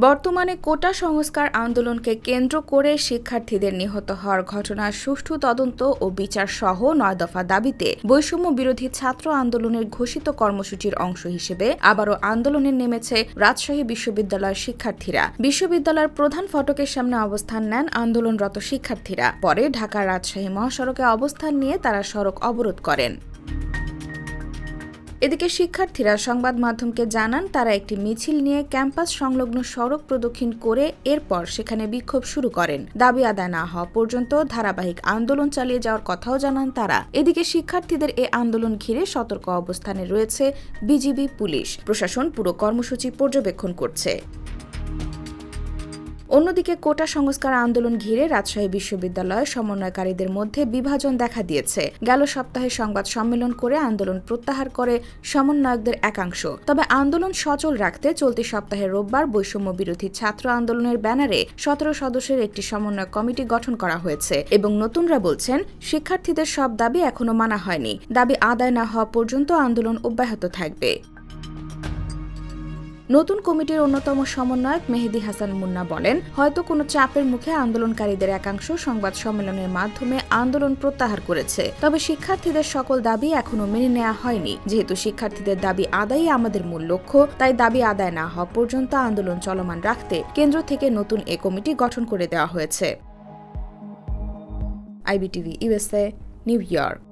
বর্তমানে কোটা সংস্কার আন্দোলনকে কেন্দ্র করে শিক্ষার্থীদের নিহত হওয়ার ঘটনার সুষ্ঠু তদন্ত ও বিচার সহ নয় দফা দাবিতে বৈষম্য বিরোধী ছাত্র আন্দোলনের ঘোষিত কর্মসূচির অংশ হিসেবে আবারও আন্দোলনে নেমেছে রাজশাহী বিশ্ববিদ্যালয়ের শিক্ষার্থীরা। বিশ্ববিদ্যালয়ের প্রধান ফটকের সামনে অবস্থান নেন আন্দোলনরত শিক্ষার্থীরা। পরে ঢাকা রাজশাহী মহাসড়কে অবস্থান নিয়ে তারা সড়ক অবরোধ করেন। এদিকে শিক্ষার্থীরা সংবাদ মাধ্যমকে জানান, তারা একটি মিছিল নিয়ে ক্যাম্পাস সংলগ্ন সড়ক প্রদক্ষিণ করে এরপর সেখানে বিক্ষোভ শুরু করেন। দাবি আদায় না হওয়া পর্যন্ত ধারাবাহিক আন্দোলন চালিয়ে যাওয়ার কথাও জানান তারা। এদিকে শিক্ষার্থীদের এ আন্দোলন ঘিরে সতর্ক অবস্থানে রয়েছে বিজিবি পুলিশ। প্রশাসন পুরো কর্মসূচি পর্যবেক্ষণ করছে। অন্যদিকে কোটা সংস্কার আন্দোলন ঘিরে রাজশাহী বিশ্ববিদ্যালয়ের সমন্বয়কারীদের মধ্যে বিভাজন দেখা দিয়েছে। গেল সপ্তাহে সংবাদ সম্মেলন করে আন্দোলন প্রত্যাহার করে সমন্বয়কদের একাংশ। তবে আন্দোলন সচল রাখতে চলতি সপ্তাহে রোববার বৈষম্য বিরোধী ছাত্র আন্দোলনের ব্যানারে সতেরো সদস্যের একটি সমন্বয় কমিটি গঠন করা হয়েছে এবং নতুনরা বলছেন, শিক্ষার্থীদের সব দাবি এখনও মানা হয়নি। দাবি আদায় না হওয়া পর্যন্ত আন্দোলন অব্যাহত থাকবে। নতুন কমিটির অন্যতম সমন্বয়ক মেহেদি হাসান মুন্না বলেন, হয়তো কোনো চাপের মুখে আন্দোলনকারীদের একাংশ সংবাদ সম্মেলনের মাধ্যমে আন্দোলন প্রত্যাহার করেছে। তবে শিক্ষার্থীদের সকল দাবি এখনও মেনে নেওয়া হয়নি। যেহেতু শিক্ষার্থীদের দাবি আদায়ই আমাদের মূল লক্ষ্য, তাই দাবি আদায় না হওয়া পর্যন্ত আন্দোলন চলমান রাখতে কেন্দ্র থেকে নতুন এ কমিটি গঠন করে দেওয়া হয়েছে। IBTV USA New York.